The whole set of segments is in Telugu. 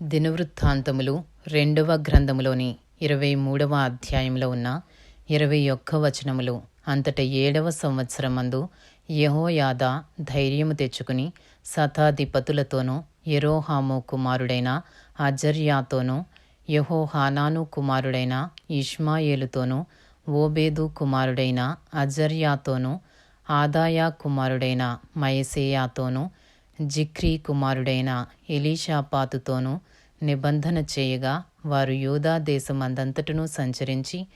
దినవృత్తాంతములు రెండవ గ్రంథములోని ఇరవై మూడవ అధ్యాయంలో ఉన్న ఇరవై ఒక్క వచనములు. అంతట ఏడవ సంవత్సరమందు యహోయాద ధైర్యము తెచ్చుకుని శతాధిపతులతోనూ ఎరోహాము కుమారుడైన అజర్యాతోనూ యహోహానాను కుమారుడైన ఇష్మాయేలుతోనూ ఓబేదు కుమారుడైన అజర్యాతోనూ ఆదాయా కుమారుడైన మయసేయాతోనూ జిక్రీ కుమారుడైన ఎలీషాపాతుతోనూ నిబంధన చేయగా వారు యూదా దేశమందంతటను సంచరించి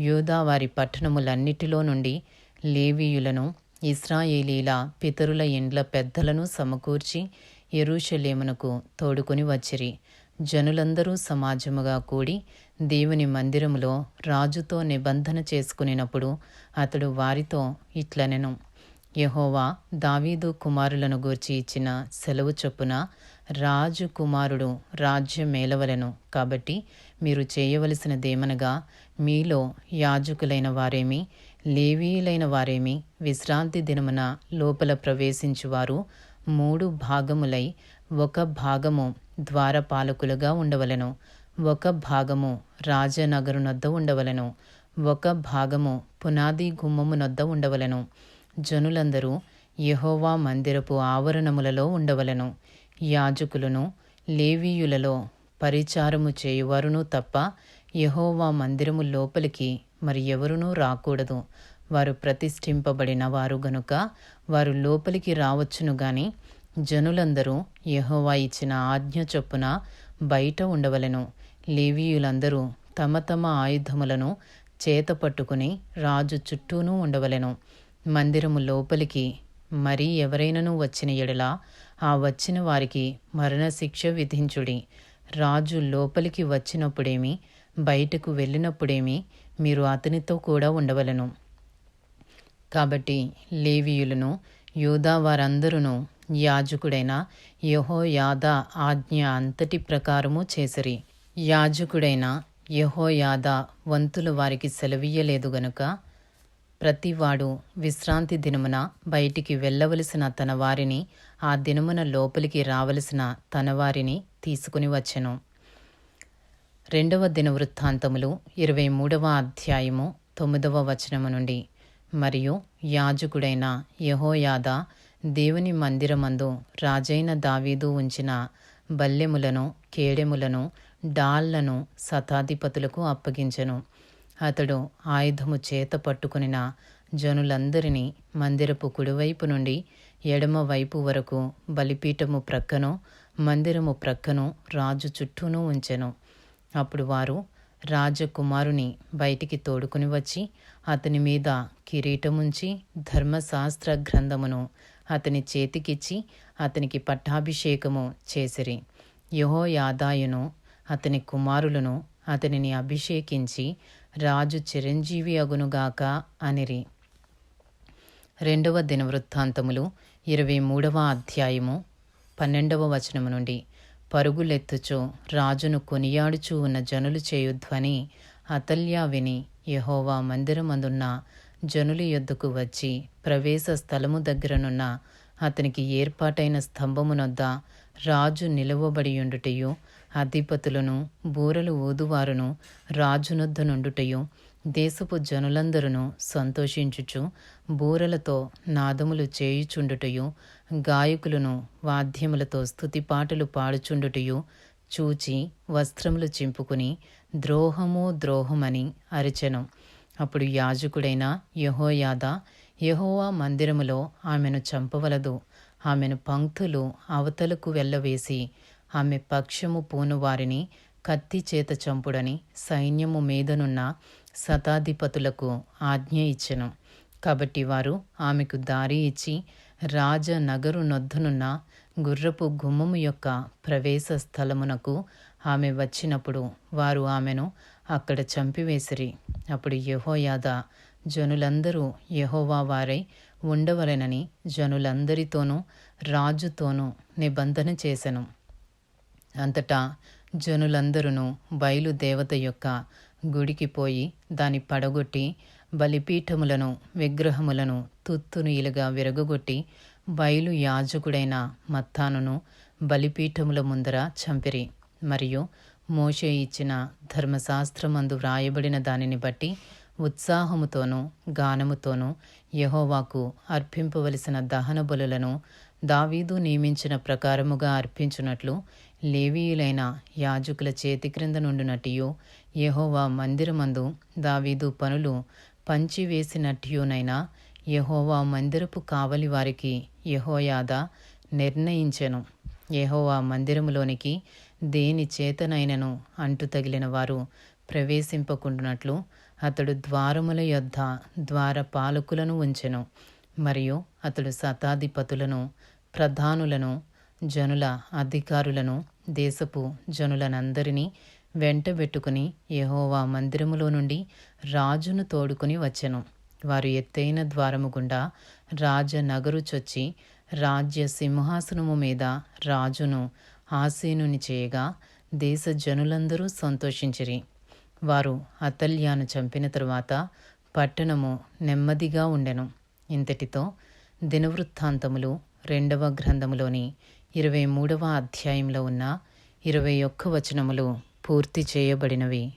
యూదా వారి పట్టణములన్నిటిలో నుండి లేవీయులను ఇస్రాయేలీల పితరుల ఇండ్ల పెద్దలను సమకూర్చి యెరూషలేమునకు తోడుకొని వచ్చిరి. జనులందరూ సమాజముగా కూడి దేవుని మందిరములో రాజుతో నిబంధన చేసుకునినప్పుడు అతడు వారితో ఇట్లనెను. యహోవా దావీదు కుమారులను గూర్చి ఇచ్చిన సెలవు చొప్పున రాజు కుమారుడు రాజ్యం మేలవలెను. కాబట్టి మీరు చేయవలసినదేమనగా మీలో యాజకులైన వారేమి లేవీయులైన వారేమి విశ్రాంతి దినమున లోపల ప్రవేశించువారు మూడు భాగములై ఒక భాగము ద్వారపాలకులుగా ఉండవలెను ఒక భాగము రాజనగరునొద్ద ఉండవలెను ఒక భాగము పునాది గుమ్మమునొద్ద ఉండవలెను జనులందరూ యహోవా మందిరపు ఆవరణములలో ఉండవలెను. యాజకులను లేవీయులలో పరిచారము చేయువారును తప్ప యహోవా మందిరము లోపలికి మరి ఎవరునూ రాకూడదు. వారు ప్రతిష్ఠింపబడిన వారు గనుక వారు లోపలికి రావచ్చును గాని జనులందరూ యహోవా ఇచ్చిన ఆజ్ఞ చొప్పున బయట ఉండవలెను. లేవీయులందరూ తమ తమ ఆయుధములను చేత పట్టుకుని రాజు చుట్టూనూ ఉండవలెను. మందిరము లోపలికి మరి ఎవరైనను వచ్చిన ఎడలా ఆ వచ్చిన వారికి మరణశిక్ష విధించుడి. రాజు లోపలికి వచ్చినప్పుడేమి బయటకు వెళ్ళినప్పుడేమి మీరు అతనితో కూడా ఉండవలను. కాబట్టి లేవీయులను యూదా వారందరూ యాజకుడైన యహోయాద ఆజ్ఞ అంతటి ప్రకారము చేసిరి. యాజకుడైన యహోయాద వంతులు వారికి సెలవీయలేదు గనుక ప్రతివాడు విశ్రాంతి దినమున బయటికి వెళ్ళవలసిన తన వారిని ఆ దినమున లోపలికి రావలసిన తన వారిని తీసుకుని వచ్చెను. రెండవ దిన వృత్తాంతములు ఇరవై మూడవ అధ్యాయము తొమ్మిదవ వచనము నుండి. మరియు యాజకుడైన యహోయాద దేవుని మందిరమందు రాజైన దావీదు ఉంచిన బల్లెములను కేడెములను డాళ్ళను శతాధిపతులకు అప్పగించెను. అతడు ఆయుధము చేత పట్టుకునిన జనులందరినీ మందిరపు కుడివైపు నుండి ఎడమ వైపు వరకు బలిపీఠము ప్రక్కను మందిరము ప్రక్కను రాజు చుట్టూను ఉంచెను. అప్పుడు వారు రాజకుమారుని బయటికి తోడుకుని వచ్చి అతని మీద కిరీటముంచి ధర్మశాస్త్ర గ్రంథమును అతని చేతికిచ్చి అతనికి పట్టాభిషేకము చేసిరి. యహోయాదాయును అతని కుమారులను అతనిని అభిషేకించి రాజు చిరంజీవి అగునుగాక అనిరి. రెండవ దినవృత్తాంతములు ఇరవై మూడవ అధ్యాయము పన్నెండవ వచనము నుండి. పరుగులెత్తుచు రాజును కొనియాడుచూ ఉన్న జనులు చేయు ధ్వని అతల్యా విని యహోవా మందిరమందున్న జనుల యొద్దకు వచ్చి ప్రవేశ స్థలము దగ్గరనున్న అతనికి ఏర్పాటైన స్తంభమునొద్ద రాజు నిలవబడియుండుటయు అధిపతులను బూరలు ఊదువారును రాజునొద్దనుండుటయు దేశపు జనులందరును సంతోషించుచు బూరలతో నాదములు చేయుచుండుటయు గాయకులను వాద్యములతో స్థుతిపాటలు పాడుచుండుటయు చూచి వస్త్రములు చింపుకుని ద్రోహము ద్రోహమని అరిచెను. అప్పుడు యాజకుడైన యహోయాద యహోవా మందిరములో ఆమెను చంపవలదు. ఆమెను పంక్తులు అవతలకు వెళ్ళవేసి ఆమె పక్షము పూను వారిని కత్తి చేత చంపుడని సైన్యము మీదనున్న శతాధిపతులకు ఆజ్ఞ ఇచ్చెను. కాబట్టి వారు ఆమెకు దారి ఇచ్చి రాజనగరు నొద్దనున్న గుర్రపు గుమ్మము యొక్క ప్రవేశ స్థలమునకు ఆమె వచ్చినప్పుడు వారు ఆమెను అక్కడ చంపివేసిరి. అప్పుడు యహోయాద జనులందరూ యహోవా వారై ఉండవలెనని జనులందరితోనూ రాజుతోనూ నిబంధన చేసెను. అంతటా జనులందరూ బయలుదేవత యొక్క గుడికి పోయి దాని పడగొట్టి బలిపీఠములను విగ్రహములను తుత్తునీలుగా విరగొట్టి బయలు యాజకుడైన మత్తానును బలిపీఠముల ముందర చంపిరి. మరియు మోషే ఇచ్చిన ధర్మశాస్త్రమందు వ్రాయబడిన దానిని బట్టి ఉత్సాహముతోనూ గానముతోనూ యహోవాకు అర్పింపవలసిన దహన బలులను దావీదు నియమించిన ప్రకారముగా అర్పించునట్లు లేవీయులైన యాజకుల చేతి క్రింద నుండినట్టియు యహోవా మందిరమందు దావీదు పనులు పంచివేసినట్టియునైనా యహోవా మందిరపు కావలి వారికి యహోయాద నిర్ణయించెను. యహోవా మందిరములోనికి దేని చేతనైనను అంటు తగిలిన వారు ప్రవేశింపకుండునట్లు అతడు ద్వారముల యొద్ద ద్వార పాలకులను ఉంచెను. మరియు అతడు శతాధిపతులను ప్రధానులను జనుల అధికారులను దేశపు జనులనందరినీ వెంటబెట్టుకుని యహోవా మందిరములో నుండి రాజును తోడుకుని వచ్చెను. వారు ఎత్తైన ద్వారము గుండా రాజనగరు చొచ్చి రాజ్య సింహాసనము మీద రాజును ఆసీనుని చేయగా దేశ జనులందరూ సంతోషించిరి. వారు అతల్యాను చంపిన తరువాత పట్టణము నెమ్మదిగా ఉండెను. ఇంతటితో దినవృత్తాంతములు రెండవ గ్రంథములోని ఇరవై మూడవ అధ్యాయంలో ఉన్న ఇరవై ఒక్క వచనములు పూర్తి చేయబడినవి.